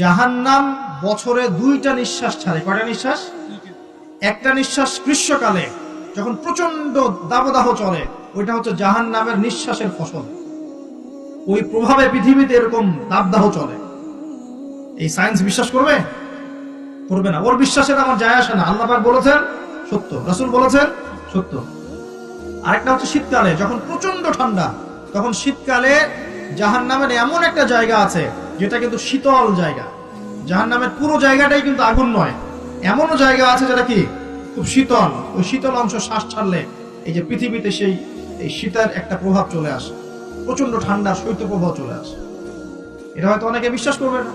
জাহান্নাম বছরে দুইটা নিঃশ্বাস ছাড়ে। কয়টা নিঃশ্বাস? একটা নিঃশ্বাস গ্রীষ্মকালে, যখন প্রচণ্ড দাবদাহ চলে, ওইটা হচ্ছে জাহান্নামের নিঃশ্বাসের ফসল। ওই প্রভাবে পৃথিবীতে এরকম দাবদাহ চলে। এই সায়েন্স বিশ্বাস করবে? করবে না। ওর বিশ্বাসের আমার যায় আসে না। আল্লাহ পাক বলেছেন, সত্য। রাসূল বলেছেন, সত্য। আরেকটা হচ্ছে শীতকালে, যখন প্রচণ্ড ঠান্ডা, তখন শীতকালে জাহান নামের এমন একটা জায়গা আছে যেটা কিন্তু শীতল জায়গা। জাহান নামের পুরো জায়গাটাই কিন্তু আগুন নয়। এমনও জায়গা আছে যেটা কি? খুব শীতল। ওই শীতল অংশ শ্বাস ছাড়লে এই যে পৃথিবীতে সেই, এই শীতের একটা প্রভাব চলে আসে। প্রচণ্ড ঠান্ডা শৈত্য প্রভাব চলে আসে। এটা হয়তো অনেকে বিশ্বাস করবে না।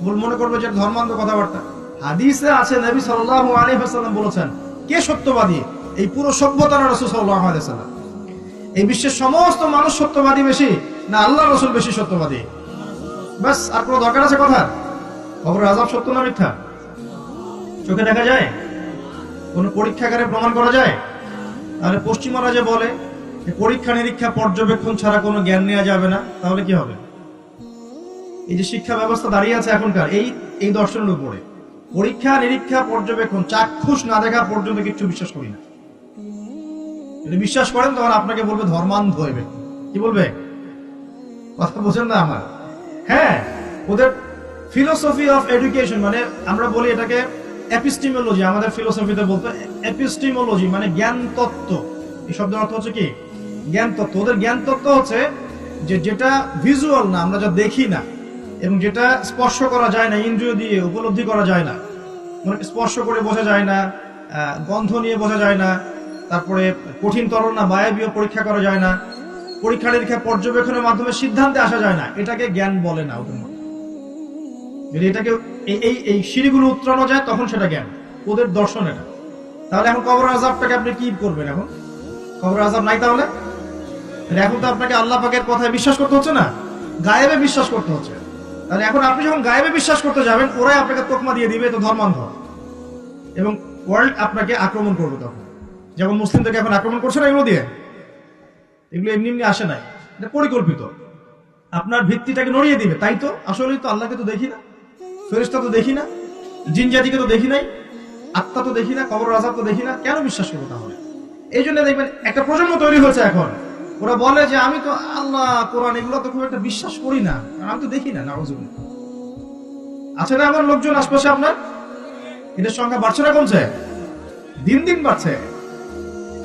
ভুল মনে করবে যে ধর্মান্ধ কথাবার্তা। হাদিসে আছে, নবী সাল্লাল্লাহু আলাইহি ওয়াসাল্লাম বলেছেন, কে সত্যবাদী? এই পুরো সভ্যতা রসুল সাল্লাল্লাহু আলাইহি এই বিশ্বের সমস্ত মানুষ সত্যবাদী বেশি, না আল্লাহ রসুল বেশি সত্যবাদী? ব্যাস আর কোনো দরকার আছে কথা? খবর আজাব সত্য না মিথ্যা? চোখে দেখা যায়? কোন পরীক্ষাগারে প্রমাণ করা যায়? তাহলে পশ্চিমারা যে বলে পরীক্ষা নিরীক্ষা পর্যবেক্ষণ ছাড়া কোনো জ্ঞান নেওয়া যাবে না, তাহলে কি হবে? এই যে শিক্ষা ব্যবস্থা দাঁড়িয়ে আছে এখনকার, এই এই দর্শনের উপরে। পরীক্ষা নিরীক্ষা পর্যবেক্ষণ, চাক্ষুষ না দেখা পর্যন্ত কিছু বিশ্বাস করি না। যদি বিশ্বাস করেন, তখন আপনাকে বলবে ধর্মান্ধ হইবে। কি বলবে? কথা বোঝেন না আমার? হ্যাঁ ওদের ফিলোসফি অফ এডুকেশন মানে আমরা বলি এটাকে এপিস্টিমোলজি আমাদের ফিলোসফিতে বলতে এপিস্টিমোলজি মানে জ্ঞান তত্ত্ব। এই শব্দের অর্থ হচ্ছে কি? জ্ঞান তত্ত্ব। ওদের জ্ঞান তত্ত্ব হচ্ছে যে যেটা ভিজুয়াল না, আমরা যা দেখি না, এবং যেটা স্পর্শ করা যায় না, ইন্দ্রিয় দিয়ে, উপলব্ধি করা যায় না। মানে স্পর্শ করে বোঝা যায় না গন্ধ নিয়ে বোঝা যায় না, তারপরে কঠিন তরল না, বায়বীয় পরীক্ষা করা যায় না। পরীক্ষা নিরীক্ষা পর্যবেক্ষণের মাধ্যমে সিদ্ধান্তে আসা যায় না। এটাকে জ্ঞান বলে না ওদের যদি এটাকে এই- এই সিঁড়িগুলো উত্তরানো যায়, তখন সেটা জ্ঞান। ওদের দর্শন এটা। তাহলে এখন কবর আজাবটাকে আপনি কি করবেন এখন? কবর আজাব নাই তাহলে? এখন তো আপনাকে আল্লাহ পাকের কথায় বিশ্বাস করতে হচ্ছে না? গায়েবে বিশ্বাস করতে হচ্ছে। তাহলে এখন আপনি যখন গায়েবে বিশ্বাস করতে যাবেন, ওরাই আপনাকে তোকমা দিয়ে দিবে তো ধর্মান্ধ। এবং ওয়ার্ল্ড আপনাকে আক্রমণ করবে তখন। যেমন মুসলিমদেরকে এখন আক্রমণ করছে না এগুলো দিয়ে? এগুলো এমনি এমনি আসে নাই। এটা পরিকল্পিত। আপনার ভিত্তিটাকে নড়িয়ে দিবে, তাই তো? আসলে তো আল্লাহকে তো দেখি না। ফেরেশতা তো দেখি না। জিন জাতিকে তো দেখি নাই। আত্মা তো দেখি না কবর রাজা তো দেখি না। কেন বিশ্বাস করব তাহলে? এই জন্য দেখবেন, একটা প্রজন্ম তৈরি হয়েছে এখন। ওরা বলে যে, আমি তো আল্লাহ, কোরআন এগুলো তো খুব একটা বিশ্বাস করি না। আমি তো দেখি না নাউজুবিল্লাহ আছে না আমার লোকজন আশপাশে আপনার? এটার সংখ্যা বাড়ছে না কমছে? দিন দিন বাড়ছে।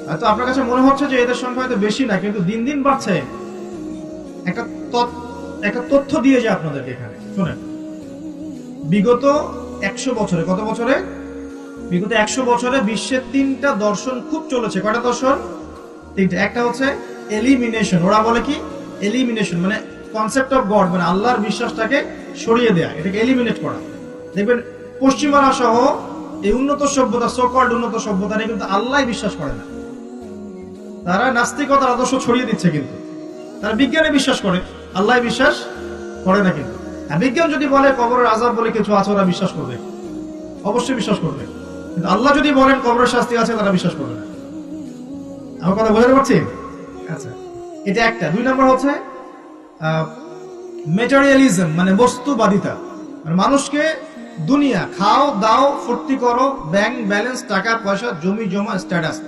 হয়তো আপনার কাছে মনে হচ্ছে যে এদের সংখ্যা হয়তো বেশি না, কিন্তু দিন দিন বাড়ছে। একটা তথ্য দিয়ে যায় আপনাদেরকে এখানে। শুনেন। বিগত একশো বছরে, কত বছরে? বিগত একশো বছরে বিশ্বের তিনটা দর্শন খুব চলেছে। কয়টা দর্শন? তিনটা। একটা হচ্ছে এলিমিনেশন ওরা বলে কি? এলিমিনেশন মানে কনসেপ্ট অফ গড মানে আল্লাহর বিশ্বাসটাকে সরিয়ে দেয়া, এটাকে এলিমিনেট করা। দেখবেন, পশ্চিমারা সহ এই উন্নত সভ্যতা সোকল্ড উন্নত সভ্যতা নিয়ে কিন্তু আল্লাহ বিশ্বাস করে না। তারা নাস্তিকতার আদর্শ ছড়িয়ে দিচ্ছে কিন্তু। তারা বিজ্ঞানে বিশ্বাস করে আল্লাহ বিশ্বাস করে না কিন্তু। বিজ্ঞান যদি বলে কবরের আজাব বলে কিছু আছে, ওরা বিশ্বাস করবে। অবশ্যই বিশ্বাস করবে। কিন্তু আল্লাহ যদি বলেন কবরের শাস্তি আছে, তারা বিশ্বাস করবে না। আমার কথা বোঝাতে পারছি আচ্ছা। এটা একটা। দুই নম্বর হচ্ছে মেটারিয়ালিজম মানে বস্তুবাদিতা। মানে মানুষকে দুনিয়া, খাও, দাও, ফুর্তি করো ব্যাংক ব্যালেন্স টাকা, পয়সা, জমি, জমা স্ট্যাটাস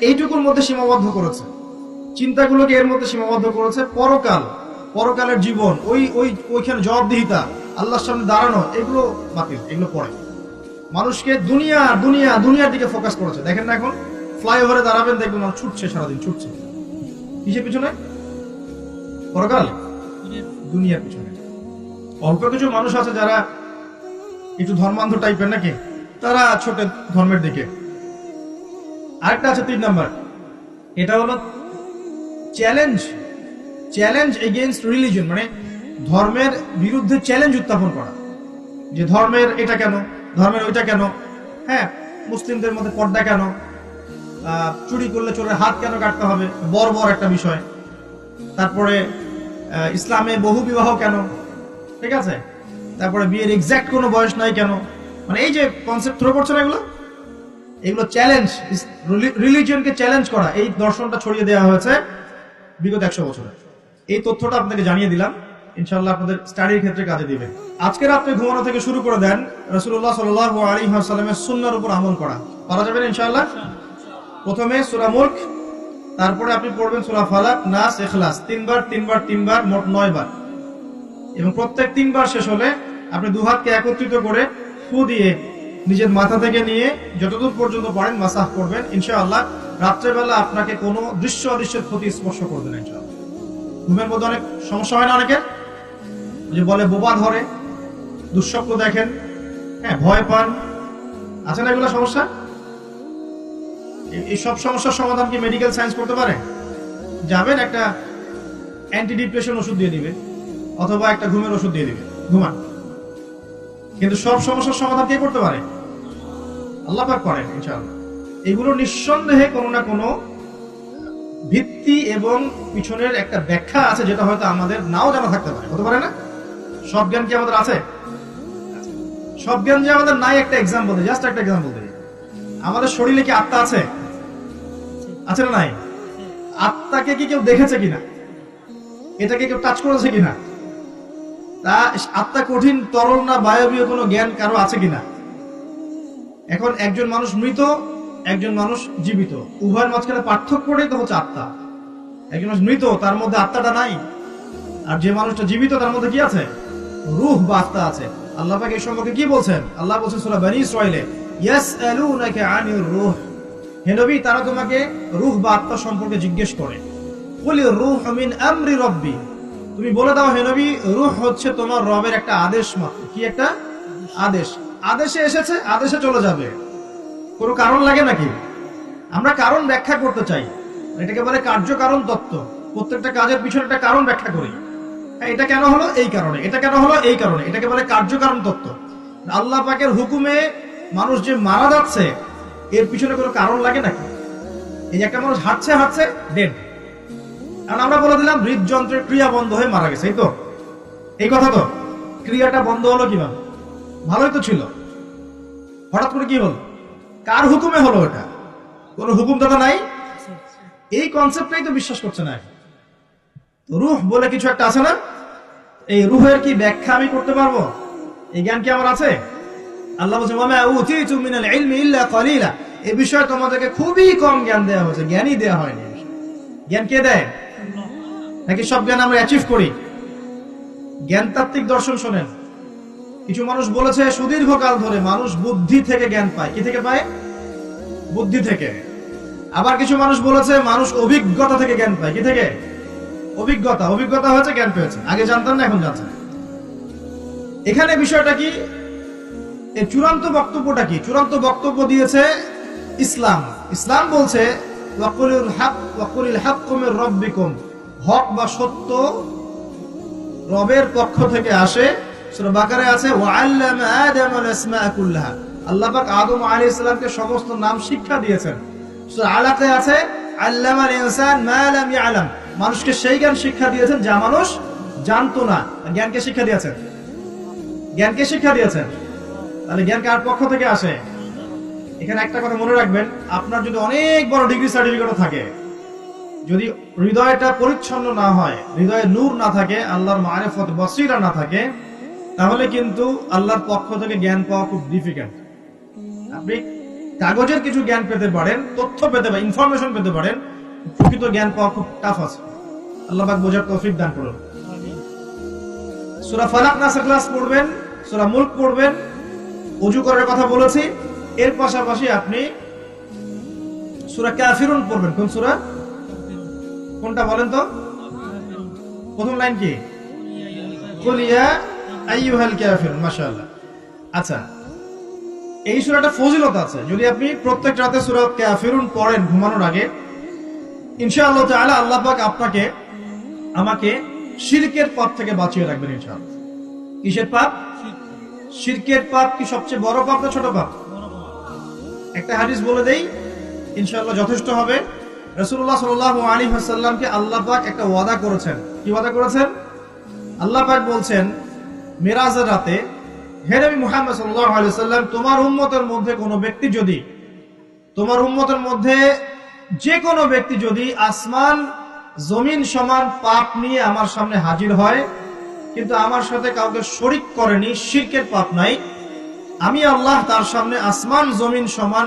এইটুকুর মধ্যে সীমাবদ্ধ করেছে। চিন্তাগুলোকে এর মধ্যে সীমাবদ্ধ করেছে। পরকাল, পরকালের জীবন, ওই ওই, ওইখানে জবাবদিহিতা, আল্লাহর সামনে দাঁড়ানো, এগুলো বাতিল, এগুলো পড়ে। মানুষকে দুনিয়া দুনিয়া, দুনিয়ার দিকে ফোকাস করেছে। দেখেন না এখন ফ্লাইওভারে দাঁড়াবেন, দেখবেন মানুষ ছুটছে সারাদিন, ছুটছে। কিসের পিছনে? পরকাল? দুনিয়ার পিছনে। অল্প কিছু মানুষ আছে যারা একটু ধর্মান্ধ টাইপের নাকি? তারা ছোট ধর্মের দিকে। আরেকটা আছে তিন নাম্বার। এটা হলো চ্যালেঞ্জ চ্যালেঞ্জ এগেনস্ট রিলিজন মানে ধর্মের বিরুদ্ধে চ্যালেঞ্জ উত্থাপন করা। যে ধর্মের এটা কেন, ধর্মের ওইটা কেন হ্যাঁ মুসলিমদের মধ্যে পর্দা কেন চুরি করলে চোরের হাত কেন কাটতে হবে বড় বড় একটা বিষয়। তারপরে ইসলামে বহু বিবাহ কেন, ঠিক আছে? তারপরে বিয়ের এক্সাক্ট কোনো বয়স নাই কেন? মানে এই যে কনসেপ্ট থ্রো করছে না এগুলো এগুলো চ্যালেঞ্জ রিলিজিয়নকে চ্যালেঞ্জ করা। এই দর্শনটা ছড়িয়ে দেওয়া হয়েছে বিগত একশো বছরে। এই তথ্যটা আপনাকে জানিয়ে দিলাম। ইনশাল্লাহ আপনাদের স্টাডির ক্ষেত্রে কাজে দিবে। আজকে রাত্রে ঘুমানো থেকে শুরু করে দেন রসুল্লাহ সাল আলী সাল্লামের সুন্নার উপর আমল করা। পারা যাবেন ইনশাল্লাহ প্রথমে সুরা তারপরে আপনি পড়বেন সুরা ফালাক, নাস এখলাস তিনবার তিনবার তিনবার, মোট নয় বার। এবং প্রত্যেক তিনবার শেষ হলে আপনি দু হাতকে একত্রিত করে ফু দিয়ে নিজের মাথা থেকে নিয়ে যতদূর পর্যন্ত পারেন মাসাহ করবেন। ইনশাআল্লাহ রাত্রেবেলা আপনাকে কোনো দৃশ্য অদৃশ্যের ক্ষতি স্পর্শ করবে না ইনশাআল্লাহ। ঘুমের মধ্যে অনেক সমস্যা হয় না অনেকের যে বলে বোবা ধরে, দুঃস্বপ্ন দেখেন হ্যাঁ ভয় পান। আছে না এগুলো সমস্যা? এই- সব সমস্যার সমাধান কি মেডিকেল সায়েন্স করতে পারে? যাবেন একটা অ্যান্টি ডিপ্রেশন ওষুধ দিয়ে দিবে, অথবা একটা ঘুমের ওষুধ দিয়ে দিবে। ঘুমান। কিন্তু সব সমস্যার সমাধান কে করতে পারে? আল্লাহ পাক করেন, ইনশাআল্লাহ। এগুলো নিঃসন্দেহে কোনো না কোনো ভিত্তি এবং পিছনের একটা ব্যাখ্যা আছে যেটা হয়তো আমাদের নাও জানা থাকতে পারে। হতে পারে না? সব জ্ঞান কি আমাদের আছে? সব জ্ঞান যে আমাদের নাই একটা এক্সাম্পল দিই জাস্ট একটা এক্সাম্পল দিই আমাদের শরীরে কি আত্মা আছে? আছে না নাই? আত্মাকে কি কেউ দেখেছে কিনা? এটাকে কেউ টাচ করেছে কিনা? তা আত্মা কঠিন, তরল না, বায়বীয় কোনো জ্ঞান কারও আছে কিনা? এখন একজন মানুষ মৃত, একজন মানুষ জীবিত। উভয়ের মাঝখানে পার্থক্যটাই তো হচ্ছে আত্মা। একজন মানুষ মৃত, তার মধ্যে আত্মাটা নাই। আর যে মানুষটা জীবিত, তার মধ্যে কি আছে? রুহ বা আত্মা আছে। আল্লাহ পাক এই সম্পর্কে কি বলছেন? আল্লাহ বলছেন সূরা বনী ইসরাইলে ইয়াসআলুনাকা আনির রূহ। হে নবী, তারা তোমাকে রূহ বা আত্মা সম্পর্কে জিজ্ঞেস করে। বলি রূহ মিন আমরি রব্বি। তুমি বলে দাও, হে নবী, রূহ হচ্ছে তোমার রবের একটা আদেশ মাত্র। কি একটা? আদেশ। আদেশে এসেছে, আদেশে চলে যাবে। কোনো কারণ লাগে নাকি? আমরা কারণ ব্যাখ্যা করতে চাই। এটাকে বলে কার্যকারণ তত্ত্ব। প্রত্যেকটা কাজের পিছনে একটা কারণ ব্যাখ্যা করি। এটা কেন হলো? এই কারণে। এটা কেন হলো? এই কারণে। এটাকে বলে কার্যকারণ তত্ত্ব। আল্লাহ পাকের হুকুমে মানুষ যে মারা যাচ্ছে, এর পিছনে কোনো কারণ লাগে নাকি? এই যে একটা মানুষ হাঁটছে হাঁটছে ডেড কারণ আমরা বলে দিলাম, হৃদযন্ত্রের ক্রিয়া বন্ধ হয়ে মারা গেছে, এই তো? এই কথা তো? ক্রিয়াটা বন্ধ হলো কীভাবে? ভালোই তো ছিল। হঠাৎ করে কি হলো? কার হুকুমে হলো এটা? কোনো হুকুম দাদা নাই? এই কনসেপ্টটাই তো বিশ্বাস করছে না। রুহ বলে কিছু একটা আছে না? এই রুহের কি ব্যাখ্যা আমি করতে পারব? এই জ্ঞান কি আমার আছে? আল্লাহ বলছে ওয়ামা উতিতু মিনাল ইলমি ইল্লা কলিলা। এই বিষয়ে তোমাদেরকে খুবই কম জ্ঞান দেওয়া হয়েছে। জ্ঞানই দেওয়া হয়নি। জ্ঞান কে দেয়? নাকি সব জ্ঞান আমরা অ্যাচিভ করি? জ্ঞানতাত্ত্বিক দর্শন শোনেন। কিছু মানুষ বলেছে, সুদীর্ঘকাল ধরে মানুষ বুদ্ধি থেকে জ্ঞান পায়। কি থেকে পায়? বুদ্ধি থেকে। আবার কিছু মানুষ বলেছে, মানুষ অভিজ্ঞতা থেকে জ্ঞান পায়। কি থেকে? অভিজ্ঞতা। অভিজ্ঞতা হয়েছে, জ্ঞান পেয়েছে। আগে জানতাম না, এখন জানছেন এখানে বিষয়টা কি? এই চূড়ান্ত বক্তব্যটা কি? চূড়ান্ত বক্তব্য দিয়েছে ইসলাম। ইসলাম বলছে, ওয়াকুলিল হক, ওয়াকুলিল হাক্কু মির রাব্বিকুম। হক বা সত্য রবের পক্ষ থেকে আসে সূরা আছে আদম আল কুল্লাহা। আল্লাহ পাক আদম আলাইহিস সালামকে সমস্ত নাম শিক্ষা দিয়েছেন। সূরা আলাকে আছে, আল্লামাল ইনসান মা লাম ইয়ালাম। মানুষকে সেই জ্ঞান শিক্ষা দিয়েছেন যা মানুষ জানতো না। জ্ঞানকে শিক্ষা দিয়েছেন? জ্ঞানকে শিক্ষা দিয়েছেন? তাহলে জ্ঞান কার পক্ষ থেকে আসে? এখানে একটা কথা মনে রাখবেন, আপনার যদি অনেক বড় ডিগ্রি সার্টিফিকেটও থাকে, যদি হৃদয়টা পরিচ্ছন্ন না হয়, হৃদয়ে নূর না থাকে, আল্লাহর মারেফত বসিরা না থাকে তাহলে কিন্তু আল্লাহর পক্ষ থেকে জ্ঞান পাওয়া খুব ডিফিকাল্ট আপনি কাগজের কিছু জ্ঞান পেতে পারেন, তথ্য পেতে পারেন ইনফরমেশন পেতে পারেন, প্রকৃত জ্ঞান পাওয়া খুব টাফ আছে। আল্লাহ পাক বোঝার তৌফিক দান করুন। সূরা ফালাক নাসের ক্লাস পড়বেন, সূরা মুলক পড়বেন অজু করার কথা বলেছি। এর পাশাপাশি আপনি সূরা কাফিরুন পড়বেন। কোন সূরা? কোনটা বলেন তো? প্রথম লাইন কি? কুলিয়া আইয়ুহাল কাফিরুন মাশাআল্লাহ। আচ্ছা এই সূরাটা ফজিলত আছে। যদি আপনি প্রত্যেক রাতে সূরা কাফিরুন পড়েন ঘুমানোর আগে, ইনশাআল্লাহ তাআলা আল্লাহ পাক আপনাকে, আমাকে শিরকের পাপ থেকে বাঁচিয়ে রাখবেন ইনশাআল্লাহ। কিসের পাপ? শিরকের পাপ কি সবচেয়ে বড় পাপ না ছোট পাপ? একটা হাদিস বলে দেই, ইনশাআল্লাহ যথেষ্ট হবে। রাসূলুল্লাহ সাল্লাল্লাহু আলাইহি ওয়াসাল্লামকে আল্লাহ পাক একটা ওয়াদা করেছেন। কি ওয়াদা করেছেন? আল্লাহ পাক বলছেন মিরাজের রাতে হে নবী মুহাম্মদ সাল্লাল্লাহু আলাইহি ওয়াসাল্লাম, তোমার উম্মতের মধ্যে কোনো ব্যক্তি যদি, তোমার উম্মতের মধ্যে যে কোনো ব্যক্তি যদি আসমান, জমিন সমান পাপ নিয়ে আমার সামনে হাজির হয়, কিন্তু আমার সাথে কাউকে শরিক করেনি, শিরকের পাপ নাই, আমি আল্লাহ তার সামনে আসমান, জমিন সমান